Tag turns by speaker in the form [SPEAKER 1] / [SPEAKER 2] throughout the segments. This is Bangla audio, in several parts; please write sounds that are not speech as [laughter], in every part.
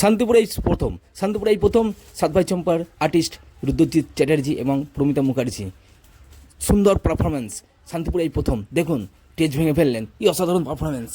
[SPEAKER 1] শান্তিপুরে এই প্রথম, শান্তিপুরে এই প্রথম সাতভাই চম্পার আর্টিস্ট রুদ্রজিৎ চ্যাটার্জি এবং প্রমিতা মুখার্জি। সুন্দর পারফরমেন্স শান্তিপুরে এই প্রথম। দেখুন স্টেজ ভেঙে ফেললেন। কি অসাধারণ পারফরমেন্স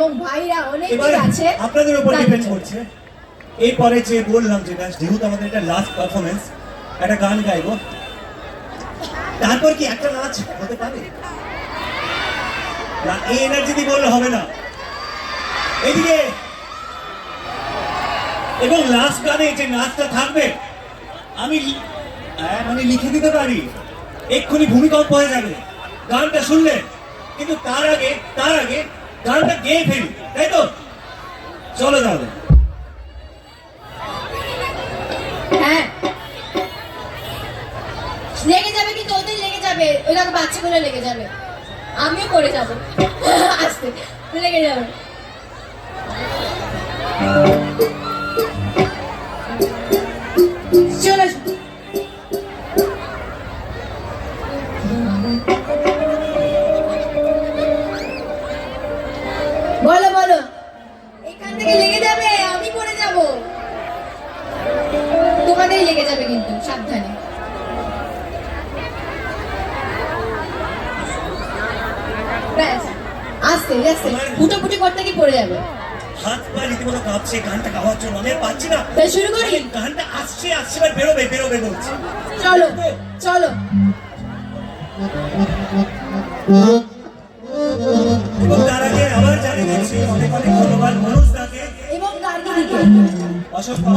[SPEAKER 2] এবং ভাইরা অনেক
[SPEAKER 3] এবারে
[SPEAKER 2] আছে
[SPEAKER 3] আপনাদের উপর ডিপেন্ড। করছে। এরপরে যে বললাম যেটা যেহেতু আমাদের এটা লাস্ট পারফরমেন্স একটা গান গাইবো। তারপর কি একটা নাচ হতে পারে? না এই এনার্জি দিয়ে বললে হবে না। এদিকে। এবং লাস্ট গানে যে নাচটা থাকবে আমি মানে লিখে দিতে পারি। এক্ষুনি ভূমিকম্প হয়ে যাবে। গানটা শুনলে কিন্তু তার আগে তার আগে গানটা গেয়ে ফেলি তাই তো? চলো তাহলে।
[SPEAKER 2] হ্যাঁ। লেগে যাবে কিন্তু ওদের লেগে যাবে। ওই দেখো বাচ্চাগুলো লেগে যাবে। আমিও করে যাব। [laughs] আসতে। লেগে যাবে। তোমাদের লেগে যাবে কিন্তু সাবধানে। ব্যাস আস্তে আস্তে ফুটোফুটি করতে কি পড়ে যাবে?
[SPEAKER 3] হাত পা রীতিমতো কাঁপছে গানটা গাওয়ার জন্য আমি পাচ্ছি না।
[SPEAKER 2] শুরু করি।
[SPEAKER 3] গানটা আসছে আসছে এবার বেরোবে বেরোবে বলছে।
[SPEAKER 2] চলো চলো।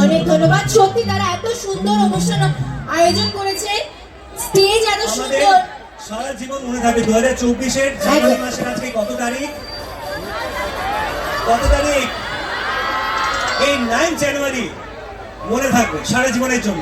[SPEAKER 3] অনেক ধন্যবাদ।
[SPEAKER 2] সত্যি তারা এত সুন্দর অনুষ্ঠান আয়োজন করেছে। স্টেজ এত সুন্দর।
[SPEAKER 3] সারা জীবন মনে থাকবে দু হাজার চব্বিশের জানুয়ারি মাসের আজকে কত তারিখ? কত তারিখ? এই নাইন জানুয়ারি মনে থাকবে সারা জীবনের জন্য।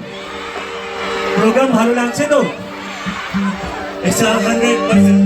[SPEAKER 3] প্রোগ্রাম ভালো লাগছে তো? এটা হান্ড্রেড পার্সেন্ট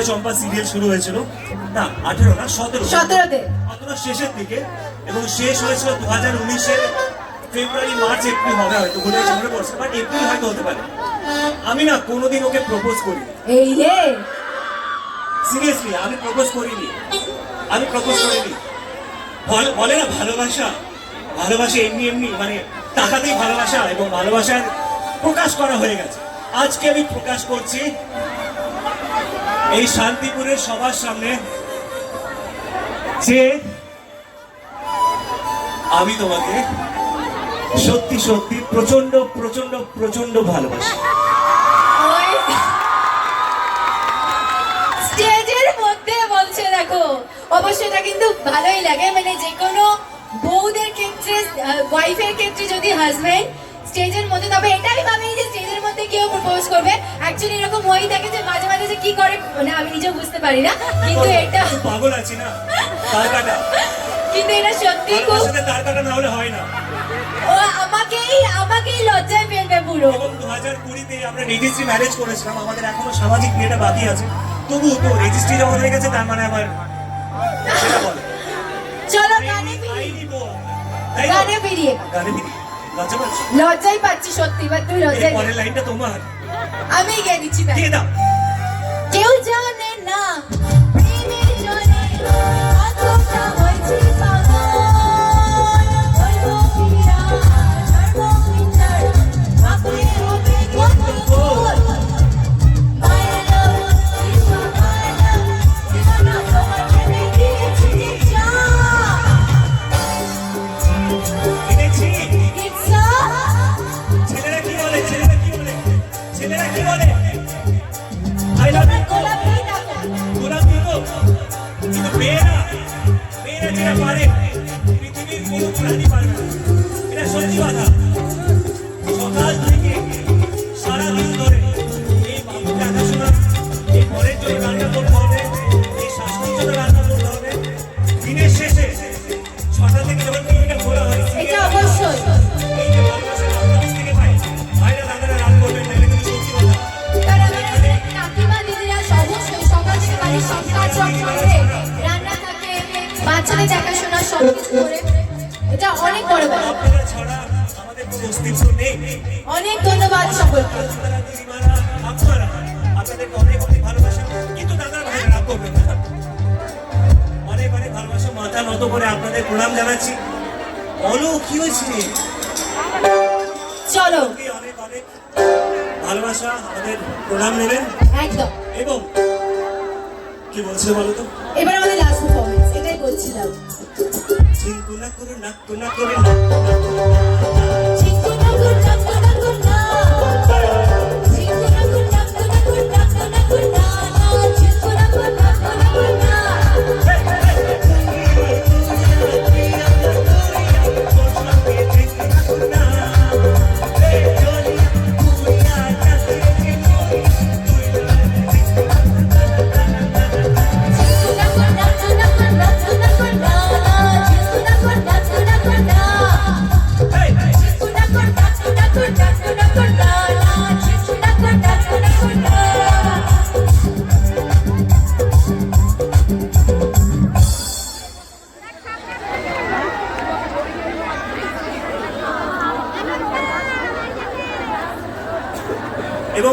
[SPEAKER 3] আমাদের চম্পা সিরিয়াল শুরু হয়েছিল। না আঠেরো না সতেরো।
[SPEAKER 2] সতেরোতে।
[SPEAKER 3] অথবা শেষের দিকে এবং শেষ হয়েছিল দু হাজার উনিশের ফেব্রুয়ারি মার্চ এপ্রিল হবে হয়তো ভুলে গেছি পড়ছে বাট এপ্রিল হয়তো হতে পারে। আমি না কোনোদিন ওকে প্রপোজ করি
[SPEAKER 2] এই রে!
[SPEAKER 3] সিরিয়াসলি আমি প্রপোজ করিনি। আমি প্রপোজ করিনি। বলে না ভালোবাসা। ভালোবাসা এমনি এমনি মানে টাকাতেই ভালোবাসা এবং ভালোবাসার প্রকাশ করা হয়ে গেছে। আজকে আমি প্রকাশ করছি এই শান্তিপুরের সবার সামনে যে আমি তোমাকে সত্যি সত্যি প্রচণ্ড প্রচণ্ড প্রচণ্ড ভালোবাসি।
[SPEAKER 2] ভালোই লাগে মানে যে কোনো বউদের ক্ষেত্রে ওয়াইফের ক্ষেত্রে যদি হাজবেন্ড স্টেজের মধ্যে তবে এটাই ভাবে যে স্টেজের মধ্যে কেউ প্রপোজ করবে। অ্যাকচুয়ালি এরকম হয়েই থাকে যে মাঝে মাঝে যে কি করে মানে আমি নিজেও বুঝতে পারি না কিন্তু এটা
[SPEAKER 3] পাগল আছি না তার কাটা।
[SPEAKER 2] কিন্তু এটা সত্যি খুব
[SPEAKER 3] তার কাটা না হলে হয় না।
[SPEAKER 2] ও আমাকেই আমাকেই লজ্জায় ফেলবে পুরো।
[SPEAKER 3] এবং দু হাজার কুড়িতে আমরা রেজিস্ট্রি ম্যারেজ করেছিলাম আমাদের এখনও সামাজিক বিয়েটা বাকি আছে। তবু তো রেজিস্ট্রি যখন হয়ে গেছে তার মানে আমার সেটা বলে।
[SPEAKER 2] চলো গানে ফিরি
[SPEAKER 3] তো?
[SPEAKER 2] গানে ফিরিয়ে।
[SPEAKER 3] গানে ফিরি
[SPEAKER 2] লজ্জাই পাচ্ছি সত্যি বা তুই লজ্জাই
[SPEAKER 3] পরের লাইনটা তোমার।
[SPEAKER 2] আমি গিয়ে দিচ্ছি
[SPEAKER 3] দিয়ে দাও। ছেলেরা কি বলে আই লাভ ইউ
[SPEAKER 2] গোলাপি
[SPEAKER 3] দিব কিন্তু মেয়েরা মেয়েরা যেটা পারে পৃথিবীর কোনো প্রাণী
[SPEAKER 2] অনেক ধন্যবাদ সকলকে।
[SPEAKER 3] ভালোবাসা কিন্তু নত করে আপনাদের প্রণাম জানাচ্ছি বলো কি হয়েছে
[SPEAKER 2] চলো।
[SPEAKER 3] অনেক অনেক ভালোবাসা আমাদের প্রণাম নেবেন এবং কি বলছে বলো তো
[SPEAKER 2] এবার আমাদের লাস্ট পারফরমেন্স এটাই বলছিলাম
[SPEAKER 3] চিন্তু না করে করে
[SPEAKER 2] নাকু নাকু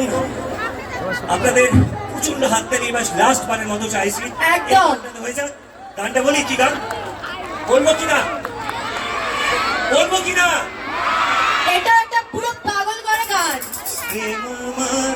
[SPEAKER 3] এবং আপনাদের প্রচণ্ড হাততালি বা লাস্ট বারের মতো চাইছি।
[SPEAKER 2] একদম।
[SPEAKER 3] গানটা হয়ে যাক। গানটা বলি কি গান? বলব কি না? বলব কি না?
[SPEAKER 2] এটা একটা পুরো পাগল করে গান।
[SPEAKER 3] প্রেম আমার,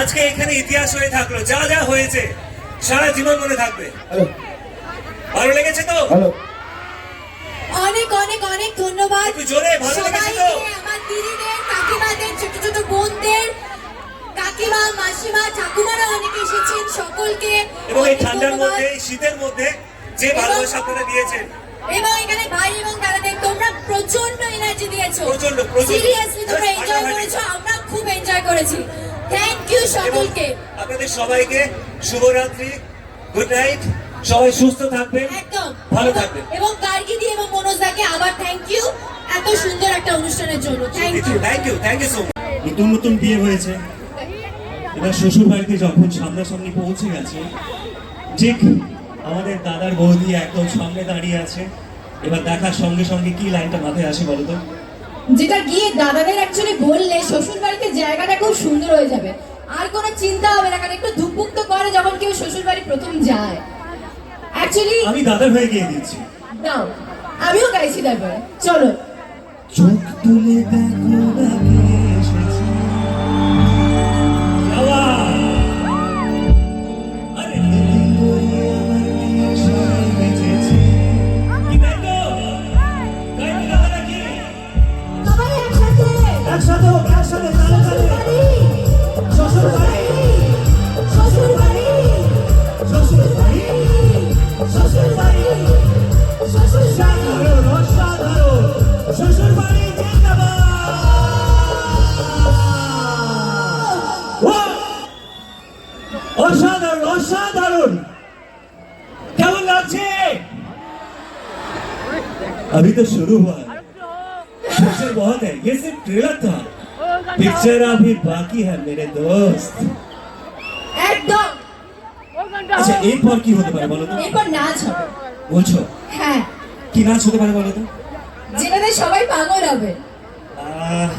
[SPEAKER 3] আজকে এখানে ইতিহাস হয়ে থাকল যা যা হয়েছে সারা জীবন মনে থাকবে। ভালো লেগেছে তো?
[SPEAKER 2] অনেক অনেক অনেক ধন্যবাদ।
[SPEAKER 3] একটু জোরে, ভালো লেগেছে তো?
[SPEAKER 2] আমার দিদিদের কাকিমাদের ছোট ছোট বোনদের কাকিমা মাসিমা ঠাকুমারা অনেকে এসেছেন সকলকে।
[SPEAKER 3] এবং এই ঠান্ডার মধ্যে এই শীতের মধ্যে যে ভালোবাসা আপনারা দিয়েছেন।
[SPEAKER 2] এবং এখানে ভাই এবং দাদাদের তোমরা প্রচণ্ড এনার্জি দিয়েছ।
[SPEAKER 3] প্রচণ্ড, প্রচণ্ড।
[SPEAKER 2] সিরিয়াসলি তোমরা এনজয় করেছ। আমরা করেছি। থ্যাংক ইউ সকলকে
[SPEAKER 3] আপনাদের সবাইকে শুভরাত্রি গুড নাইট সবাই সুস্থ থাকবেন
[SPEAKER 2] একদম।
[SPEAKER 3] ভালো থাকবেন।
[SPEAKER 2] এবং এবং মনোজদাকে আবার থ্যাংক ইউ এত সুন্দর একটা অনুষ্ঠানের জন্য। Thank you
[SPEAKER 3] thank you thank you so নতুন নতুন বিয়ে হয়েছে। এবার শ্বশুর বাড়িতে যখন সামনাসামনি পৌঁছে গেছে ঠিক আমাদের দাদার বৌদি একদম সামনে দাঁড়িয়ে আছে। এবার দেখার সঙ্গে সঙ্গে কি লাইনটা মাথায় আসে বলো তো?
[SPEAKER 2] যেটা গিয়ে দাদাদের অ্যাকচুয়ালি বললে শ্বশুর বাড়িতে জায়গাটা খুব সুন্দর হয়ে যাবে। আর কোনো চিন্তা হবে না কারণ একটু ধুকপুক তো করে যখন কেউ শ্বশুর বাড়ি প্রথম যায়। অ্যাকচুয়ালি
[SPEAKER 3] আমি দাদা হয়ে গিয়ে দিচ্ছি
[SPEAKER 2] দাও আমিও গাইছি তারপরে। চলো।
[SPEAKER 3] চোখ তুলে দেখো अभी तो शुरू हुआ है पिक्चर बहुत है ये सिर्फ ट्रेलर था पिक्चर अभी बाकी है मेरे दोस्त
[SPEAKER 2] একদম
[SPEAKER 3] আচ্ছা এরপর কি হতে পারে বলো তো
[SPEAKER 2] এরপর নাচ হবে
[SPEAKER 3] বলছো
[SPEAKER 2] হ্যাঁ
[SPEAKER 3] কি নাচ হতে পারে বলো তো
[SPEAKER 2] যেটাতে সবাই পাগল হবে
[SPEAKER 3] আহ,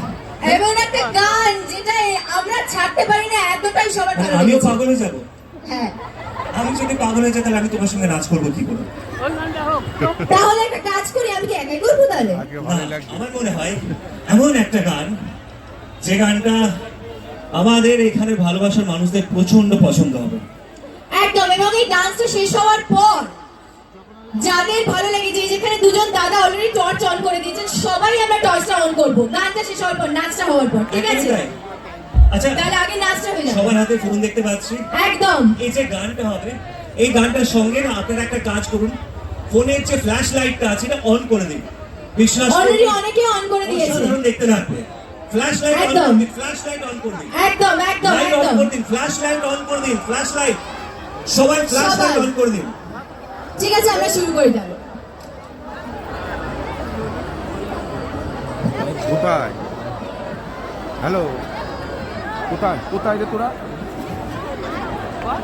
[SPEAKER 2] এমন একটা গান যেটা আমরা ছাড়তে পারি না এতটাই সবার ভালো
[SPEAKER 3] আমিও
[SPEAKER 2] লেগেছে।
[SPEAKER 3] পাগল হয়ে যাবো
[SPEAKER 2] হ্যাঁ
[SPEAKER 3] আমি যদি পাগল হয়ে যাই তাহলে আমি তোমার সঙ্গে নাচ করবো কি করে
[SPEAKER 2] তাহলে একটা করব তাহলে?
[SPEAKER 3] আমার মনে হয় এমন একটা গান যে গানটা আমাদের এখানে ভালোবাসার মানুষদের প্রচণ্ড পছন্দ হবে।
[SPEAKER 2] একদম এবং এই ডান্সটা শেষ হওয়ার পর যাদের ভালো লেগেছে এই যেখানে দুজন দাদা অলরেডি টর্চ অন করে দিয়েছেন সবাই আমরা টর্চটা অন করব। গানটা শেষ হওয়ার পর নাচটা হওয়ার পর ঠিক আছে?
[SPEAKER 3] আচ্ছা
[SPEAKER 2] তাহলে আগে নাচটা হয়ে যাবে।
[SPEAKER 3] সবার হাতে ফোন দেখতে পাচ্ছি।
[SPEAKER 2] একদম।
[SPEAKER 3] এই যে গানটা হবে এই গানটার সঙ্গে না আপনারা একটা কাজ করুন। ফোনের যে ফ্ল্যাশ লাইটটা আছে এটা অন করে দিন। বিশ্বাস করুন,
[SPEAKER 2] অলরেডি অনেকে অন করে দিয়েছে।
[SPEAKER 3] অসাধারণ দেখতে লাগবে। ফ্ল্যাশ লাইট অন
[SPEAKER 2] একদম।
[SPEAKER 3] করে দিন ফ্ল্যাশ লাইট অন করে দিন।
[SPEAKER 2] একদম একদম
[SPEAKER 3] লাইট অন
[SPEAKER 2] একদম।
[SPEAKER 3] করে দিন ফ্ল্যাশ লাইট অন করে দিন ফ্ল্যাশ লাইট সবাই। ফ্ল্যাশ লাইট অন করে দিন।
[SPEAKER 2] ঠিক আছে আমরা শুরু করি তাহলে।
[SPEAKER 4] কোথায়? হ্যালো কোথায়? কোথায় রে তোরা? কোথায়?